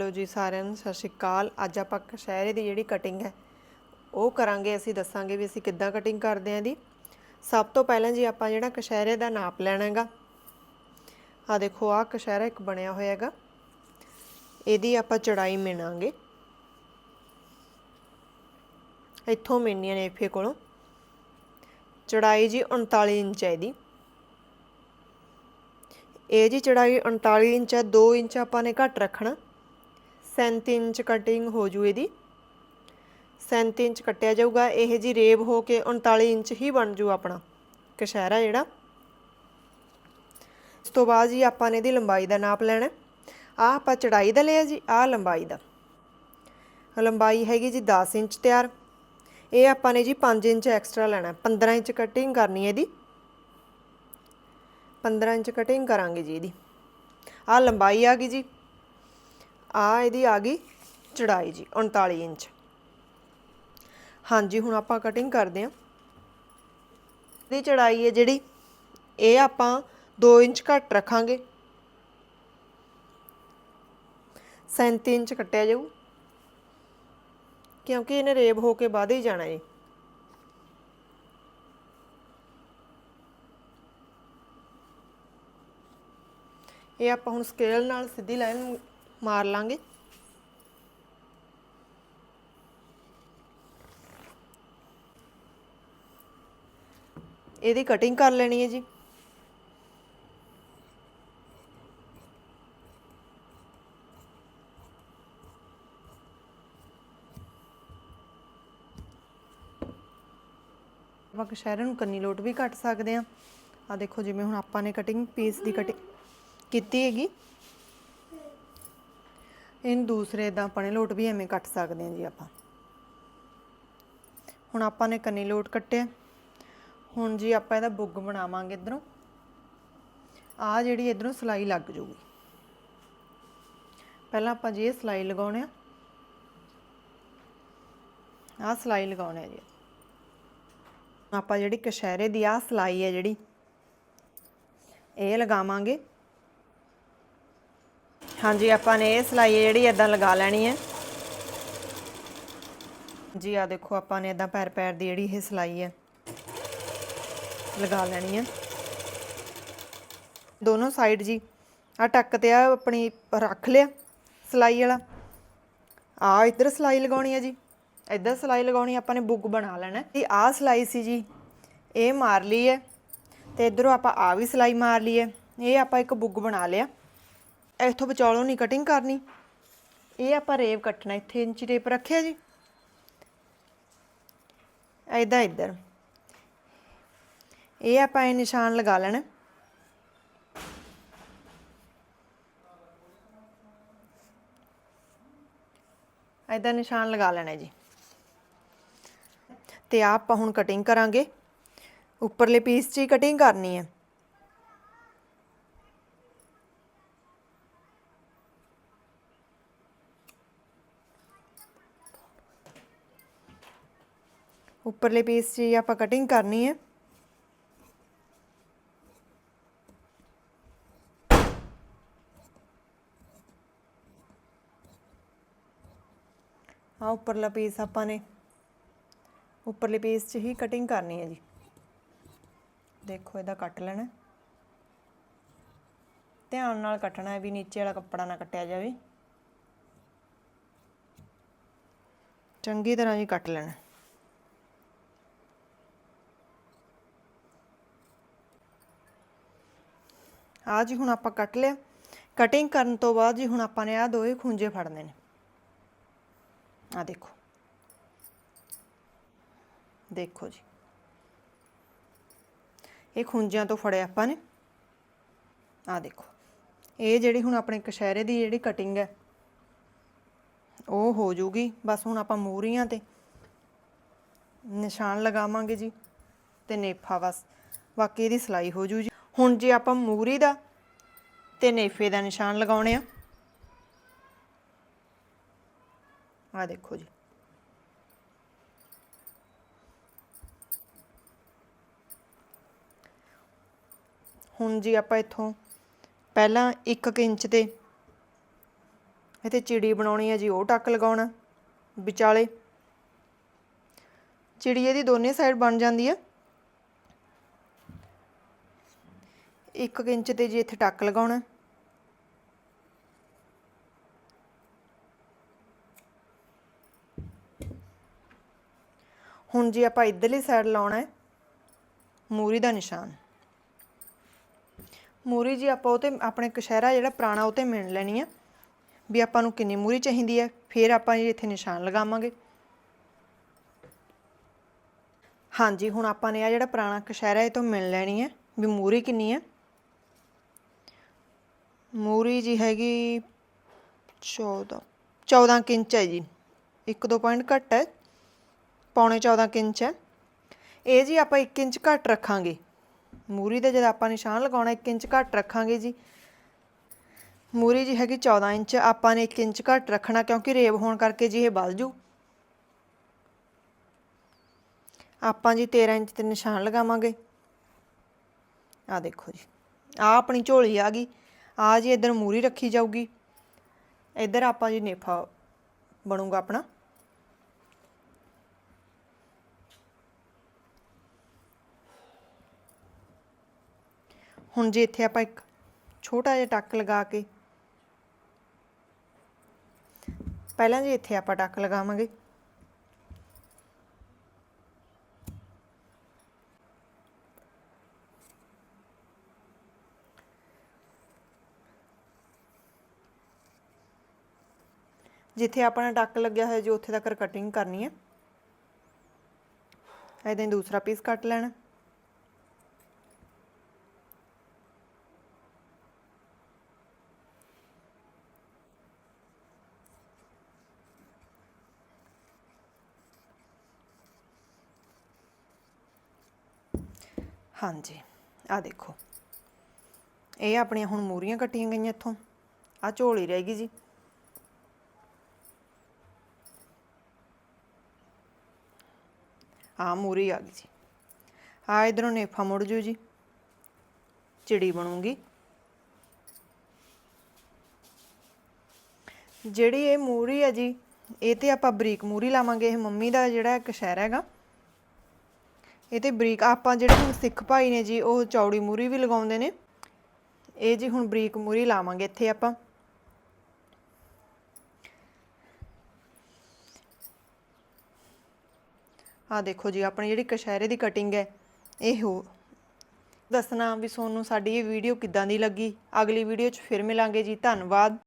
ਲੋ ਜੀ ਸਾਰਿਆਂ ਨੂੰ ਸਤਿ ਸ਼੍ਰੀ ਅਕਾਲ। ਅੱਜ ਆਪਾਂ ਕਸ਼ਹਿਰੇ ਦੀ ਜਿਹੜੀ ਕਟਿੰਗ ਹੈ, ਉਹ ਕਰਾਂਗੇ। ਅਸੀਂ ਦੱਸਾਂਗੇ ਵੀ ਅਸੀਂ ਕਿੱਦਾਂ ਕਟਿੰਗ ਕਰਦੇ ਆਂ ਇਹਦੀ ਸਭ ਤੋਂ ਪਹਿਲਾਂ ਜੀ ਆਪਾਂ ਜਿਹੜਾ ਕਸ਼ਹਿਰੇ ਦਾ ਨਾਪ ਲੈਣਾ ਹੈਗਾ ਆ ਦੇਖੋ ਆ ਕਸ਼ਹਿਰਾ ਇੱਕ ਬਣਿਆ ਹੋਇਆ ਹੈਗਾ। ਇਹਦੀ ਆਪਾਂ ਚੜਾਈ ਮਿਣਾਂਗੇ। ਇੱਥੋਂ ਮਿਣਨੀਆਂ ਨੇ ਇਫੇ ਕੋਲੋਂ। ਚੜਾਈ ਜੀ 39 ਇੰਚ ਹੈ ਇਹਦੀ। ਇਹ ਜੀ ਚੜਾਈ 39 ਇੰਚ ਹੈ 2 ਇੰਚ ਆਪਾਂ ਨੇ ਘੱਟ ਰੱਖਣਾ। 37 ਇੰਚ ਕਟਿੰਗ ਹੋ ਜੂ ਇਹਦੀ। 37 ਇੰਚ ਕੱਟਿਆ ਜਾਊਗਾ, ਇਹ ਜੀ ਰੇਬ ਹੋ ਕੇ 39 ਇੰਚ ਹੀ ਬਣ ਜੂ ਆਪਣਾ ਕਸ਼ਹਿਰਾ ਜਿਹੜਾ। ਇਸ ਤੋਂ ਬਾਅਦ ਜੀ ਆਪਾਂ ਨੇ ਇਹਦੀ ਲੰਬਾਈ ਦਾ ਨਾਪ ਲੈਣਾ। ਆ ਆਪਾਂ ਚੜਾਈ ਦਾ ਲਿਆ ਜੀ ਆ ਲੰਬਾਈ ਦਾ। ਲੰਬਾਈ ਹੈਗੀ ਜੀ 10 ਇੰਚ ਤਿਆਰ। ਇਹ ਆਪਾਂ ਨੇ ਜੀ 5 ਇੰਚ ਐਕਸਟਰਾ ਲੈਣਾ 15 ਇੰਚ ਕਟਿੰਗ ਕਰਨੀ ਹੈ ਇਹਦੀ। 15 ਇੰਚ ਕਟਿੰਗ ਕਰਾਂਗੇ ਜੀ ਇਹਦੀ। ਆ ਲੰਬਾਈ ਆ ਗਈ ਜੀ। ਆ ਇਹਦੀ ਆ ਗਈ ਚੜਾਈ ਜੀ 39 ਇੰਚ। ਹਾਂਜੀ, ਹੁਣ ਆਪਾਂ ਕਟਿੰਗ ਕਰਦੇ ਹਾਂ। ਇਹਦੀ ਚੜਾਈ ਹੈ ਜਿਹੜੀ, ਇਹ ਆਪਾਂ 2 ਇੰਚ ਘੱਟ ਰੱਖਾਂਗੇ। 37 ਇੰਚ ਕੱਟਿਆ ਜਾਊ। ਕਿਉਂਕਿ ਇਹਨੇ ਰੇਬ ਹੋ ਕੇ ਬਾਅਦ ਹੀ ਜਾਣਾ ਜੀ। ਇਹ ਆਪਾਂ ਹੁਣ ਸਕੇਲ ਨਾਲ ਸਿੱਧੀ ਲਾਈਨ ਮਾਰ ਲਾਂਗੇ। ਇਹਦੀ ਕਟਿੰਗ ਕਰ ਲੈਣੀ ਹੈ ਜੀ। ਆਪਾਂ ਕਸ਼ਹਿਰੇ ਨੂੰ ਕੰਨੀ ਲੋਟ ਵੀ ਕੱਟ ਸਕਦੇ ਆ ਆ ਦੇਖੋ ਜਿਵੇਂ ਹੁਣ ਆਪਾਂ ਨੇ ਕਟਿੰਗ ਪੀਸ ਦੀ ਕਟਿੰਗ ਕੀਤੀ ਹੈਗੀ। ਇਹਨੂੰ ਦੂਸਰੇ ਦਾ ਆਪਣੇ ਲੋਟ ਵੀ ਐਵੇਂ ਕੱਟ ਸਕਦੇ ਹਾਂ ਜੀ ਆਪਾਂ। ਹੁਣ ਆਪਾਂ ਨੇ ਕੰਨੀ ਲੋਟ ਕੱਟਿਆ। ਹੁਣ ਜੀ ਆਪਾਂ ਇਹਦਾ ਬੁੱਗ ਬਣਾਵਾਂਗੇ ਇਧਰੋਂ। ਆ ਜਿਹੜੀ ਇਧਰੋਂ ਸਲਾਈ ਲੱਗ ਜੂਗੀ। ਪਹਿਲਾਂ ਆਪਾਂ ਜੀ ਇਹ ਸਲਾਈ ਲਗਾਉਣੇ ਆ। ਆ ਸਲਾਈ ਲਗਾਉਣੇ ਆ ਜੀ। ਆਪਾਂ ਜਿਹੜੀ ਕਸ਼ਹਿਰੇ ਦੀ ਆ ਸਲਾਈ ਹੈ ਜਿਹੜੀ, ਇਹ ਲਗਾਵਾਂਗੇ। ਹਾਂਜੀ, ਆਪਾਂ ਨੇ ਇਹ ਸਲਾਈ ਹੈ ਜਿਹੜੀ ਇਦਾਂ ਲਗਾ ਲੈਣੀ ਹੈ। ਜੀ ਆ ਦੇਖੋ, ਆਪਾਂ ਨੇ ਇਦਾਂ ਪੈਰ ਪੈਰ ਦੀ ਜਿਹੜੀ ਇਹ ਸਲਾਈ ਹੈ, ਲਗਾ ਲੈਣੀ ਹੈ। ਦੋਨੋਂ ਸਾਈਡ ਜੀ ਆ ਟੱਕ ਤੇ ਆ ਆਪਣੀ ਰੱਖ ਲਿਆ, ਸਲਾਈ ਵਾਲਾ। ਆ ਇੱਧਰ ਸਲਾਈ ਲਗਾਉਣੀ ਹੈ ਜੀ, ਇੱਧਰ ਸਲਾਈ ਲਗਾਉਣੀ, ਆਪਾਂ ਨੇ ਬੁੱਗ ਬਣਾ ਲੈਣਾ। ਇਹ ਆ ਸਲਾਈ ਸੀ ਜੀ, ਇਹ ਮਾਰ ਲਈ ਹੈ, ਤੇ ਇਧਰੋਂ ਆਪਾਂ ਆ ਵੀ ਸਲਾਈ ਮਾਰ ਲਈ ਹੈ, ਇਹ ਆਪਾਂ ਇੱਕ ਬੁੱਗ ਬਣਾ ਲਿਆ। ਇੱਥੋਂ ਵਿਚਾਲੋਂ ਨਹੀਂ ਕਟਿੰਗ ਕਰਨੀ। ਇਹ ਆਪਾਂ ਰੇਵ ਕੱਟਣਾ, ਇੱਥੇ ਇੰਚੀ ਰੇਪ ਰੱਖਿਆ ਜੀ। ਐਦਾਂ ਇੱਧਰ। ਇਹ ਆਪਾਂ ਇਹ ਨਿਸ਼ਾਨ ਲਗਾ ਲੈਣਾ। ਐਦਾਂ ਨਿਸ਼ਾਨ ਲਗਾ ਲੈਣਾ ਜੀ। ਤੇ ਆਹ ਆਪਾਂ ਹੁਣ ਕਟਿੰਗ ਕਰਾਂਗੇ। ਉੱਪਰਲੇ ਪੀਸ 'ਚ ਹੀ ਕਟਿੰਗ ਕਰਨੀ ਹੈ। ਉੱਪਰਲੇ ਪੀਸ 'ਚ ਹੀ ਆਪਾਂ ਕਟਿੰਗ ਕਰਨੀ ਹੈ। ਆ ਉੱਪਰਲਾ ਪੀਸ ਆਪਾਂ ਨੇ, ਉੱਪਰਲੇ ਪੀਸ 'ਚ ਹੀ ਕਟਿੰਗ ਕਰਨੀ ਹੈ ਜੀ। ਦੇਖੋ ਇਹਦਾ ਕੱਟ ਲੈਣਾ। ਧਿਆਨ ਨਾਲ ਕੱਟਣਾ ਹੈ ਵੀ ਨੀਚੇ ਵਾਲਾ ਕੱਪੜਾ ਨਾ ਕੱਟਿਆ ਜਾਵੇ। ਚੰਗੀ ਤਰ੍ਹਾਂ ਜੀ ਕੱਟ ਲੈਣਾ। ਆ ਜੀ ਹੁਣ ਆਪਾਂ ਕੱਟ ਲਿਆ। ਕਟਿੰਗ ਕਰਨ ਤੋਂ ਬਾਅਦ ਜੀ ਹੁਣ ਆਪਾਂ ਨੇ ਆ ਦੋਏ ਖੁੰਝੇ ਫੜਨੇ ਨੇ। ਆ ਦੇਖੋ। ਦੇਖੋ ਜੀ। ਇਹ ਖੁੰਝਿਆਂ ਤੋਂ ਫੜਿਆ ਆਪਾਂ ਨੇ। ਆ ਦੇਖੋ। ਇਹ ਜਿਹੜੀ ਹੁਣ ਆਪਣੇ ਕਸ਼ਹਿਰੇ ਦੀ ਜਿਹੜੀ ਕਟਿੰਗ ਹੈ, ਉਹ ਹੋ ਜੂਗੀ। ਬਸ ਹੁਣ ਆਪਾਂ ਮੂਰੀਆਂ ਤੇ ਨਿਸ਼ਾਨ ਲਗਾਵਾਂਗੇ ਜੀ ਤੇ ਨੇਫਾ ਬਸ। ਬਾਕੀ ਇਹਦੀ ਸਲਾਈ ਹੋ ਜੂ ਜੀ ਹੁਣ ਜੇ ਆਪਾਂ ਮੂਰੀ ਦਾ ਤੇ ਨੇਫੇ ਦਾ ਨਿਸ਼ਾਨ ਲਗਾਉਣੇ ਆ। ਆ ਦੇਖੋ ਜੀ। ਹੁਣ ਜੀ ਆਪਾਂ ਇੱਥੋਂ ਪਹਿਲਾਂ 1 ਇੰਚ ਤੇ ਇੱਥੇ ਚਿੜੀ ਬਣਾਉਣੀ ਹੈ ਜੀ, ਉਹ ਟੱਕ ਲਗਾਉਣਾ ਵਿਚਾਲੇ। ਚਿੜੀ ਇਹਦੀ ਦੋਨੇ ਸਾਈਡ ਬਣ ਜਾਂਦੀ ਹੈ 1 ਇੰਚ ਤੇ ਜੀ ਇੱਥੇ ਟੱਕ ਲਗਾਉਣਾ। ਹੁਣ ਜੀ ਆਪਾਂ ਇਧਰਲੀ ਸਾਈਡ ਲਾਉਣਾ ਹੈ, ਮੂਰੀ ਦਾ ਨਿਸ਼ਾਨ। ਮੂਰੀ ਜੀ ਆਪਾਂ ਉਹ ਤੇ ਆਪਣੇ ਕਸ਼ਹਿਰਾ ਜਿਹੜਾ ਪੁਰਾਣਾ ਉਹ ਤੇ ਮਿਣ ਲੈਣੀ ਆ, ਵੀ ਆਪਾਂ ਨੂੰ ਕਿੰਨੀ ਮੂਰੀ ਚਾਹੀਦੀ ਹੈ, ਫਿਰ ਆਪਾਂ ਜੀ ਇੱਥੇ ਨਿਸ਼ਾਨ ਲਗਾਵਾਂਗੇ। ਹਾਂਜੀ, ਹੁਣ ਆਪਾਂ ਨੇ ਆ ਜਿਹੜਾ ਪੁਰਾਣਾ ਕਸ਼ਹਿਰਾ ਇਹ ਤੋਂ ਮਿਣ ਲੈਣੀ ਹੈ, ਵੀ ਮੂਰੀ ਕਿੰਨੀ ਹੈ। ਮੂਰੀ ਜੀ ਹੈਗੀ 14 14 ਕੁ ਇੰਚ ਹੈ ਜੀ। ਇੱਕ ਦੋ ਪੁਆਇੰਟ ਘੱਟ ਹੈ, ਪੌਣੇ 14 ਕੁ ਇੰਚ ਹੈ। ਇਹ ਜੀ ਆਪਾਂ 1 ਇੰਚ ਘੱਟ ਰੱਖਾਂਗੇ। ਮੂਰੀ ਦਾ ਜਦ ਆਪਾਂ ਨਿਸ਼ਾਨ ਲਗਾਉਣਾ 1 ਇੰਚ ਘੱਟ ਰੱਖਾਂਗੇ ਜੀ। ਮੂਰੀ ਜੀ ਹੈਗੀ 14 ਇੰਚ, ਆਪਾਂ ਨੇ 1 ਇੰਚ ਘੱਟ ਰੱਖਣਾ ਕਿਉਂਕਿ ਰੇਬ ਹੋਣ ਕਰਕੇ ਜੀ ਇਹ ਵੱਧ ਜੂ। ਆਪਾਂ ਜੀ 13 ਇੰਚ ਤੇ ਨਿਸ਼ਾਨ ਲਗਾਵਾਂਗੇ। ਆ ਦੇਖੋ ਜੀ ਆ ਆਪਣੀ ਝੋਲੀ ਆ ਗਈ। ਆ ਜੀ ਇਧਰ ਮੂਰੀ ਰੱਖੀ ਜਾਊਗੀ, ਇਧਰ ਆਪਾਂ ਜੀ ਨੇਫਾ ਬਣੂਗਾ ਆਪਣਾ। ਹੁਣ ਜੇ ਇੱਥੇ ਆਪਾਂ ਇੱਕ ਛੋਟਾ ਜਿਹਾ ਟੱਕ ਲਗਾ ਕੇ, ਪਹਿਲਾਂ ਜੀ ਇੱਥੇ ਆਪਾਂ ਟੱਕ ਲਗਾਵਾਂਗੇ ਜਿੱਥੇ ਆਪਣਾ ਟੱਕ ਲੱਗਿਆ ਹੋਇਆ ਜੀ ਉੱਥੇ ਤੱਕ ਕਟਿੰਗ ਕਰਨੀ ਹੈ। ਇਹਦੇ ਦੂਸਰਾ ਪੀਸ ਕੱਟ ਲੈਣਾ। ਹਾਂਜੀ ਆ ਦੇਖੋ। ਇਹ ਆਪਣੀਆਂ ਹੁਣ ਮੂਰੀਆਂ ਕੱਟੀਆਂ ਗਈਆਂ ਇੱਥੋਂ। ਆ ਝੋਲੀ ਰਹਿ ਗਈ ਜੀ। ਆ ਮੂਰੀ ਆ ਗਈ ਜੀ ਆ ਇਧਰੋਂ ਨੇਫਾ ਮੁੜ ਜੂ ਜੀ। ਚਿੜੀ ਬਣੂਗੀ। ਜਿਹੜੀ ਇਹ ਮੂਰੀ ਹੈ ਜੀ, ਇਹ ਤੇ ਆਪਾਂ ਬਰੀਕ ਮੂਰੀ ਲਾਵਾਂਗੇ, ਇਹ ਮੰਮੀ ਦਾ ਜਿਹੜਾ ਕਸ਼ਹਿਰਾ ਹੈਗਾ। ਇਹ ਤੇ ਬਰੀਕ, ਆਪਾਂ ਜਿਹੜੇ ਸਿੱਖ ਭਾਈ ਨੇ ਜੀ, ਉਹ ਚੌੜੀ ਮੂਰੀ ਵੀ ਲਗਾਉਂਦੇ ਨੇ। ਇਹ ਜੀ ਹੁਣ ਬਰੀਕ ਮੂਰੀ ਲਾਵਾਂਗੇ ਇੱਥੇ ਆਪਾਂ। ਆ ਦੇਖੋ ਜੀ, ਆਪਣੀ ਜਿਹੜੀ ਕਸ਼ਹਿਰੇ ਦੀ ਕਟਿੰਗ ਹੈ, ਇਹ ਹੋ। ਦੱਸਣਾ ਵੀ ਤੁਹਾਨੂੰ ਸਾਡੀ ਇਹ ਵੀਡੀਓ ਕਿੱਦਾਂ ਦੀ ਲੱਗੀ। ਅਗਲੀ ਵੀਡੀਓ 'ਚ ਫਿਰ ਮਿਲਾਂਗੇ ਜੀ। ਧੰਨਵਾਦ।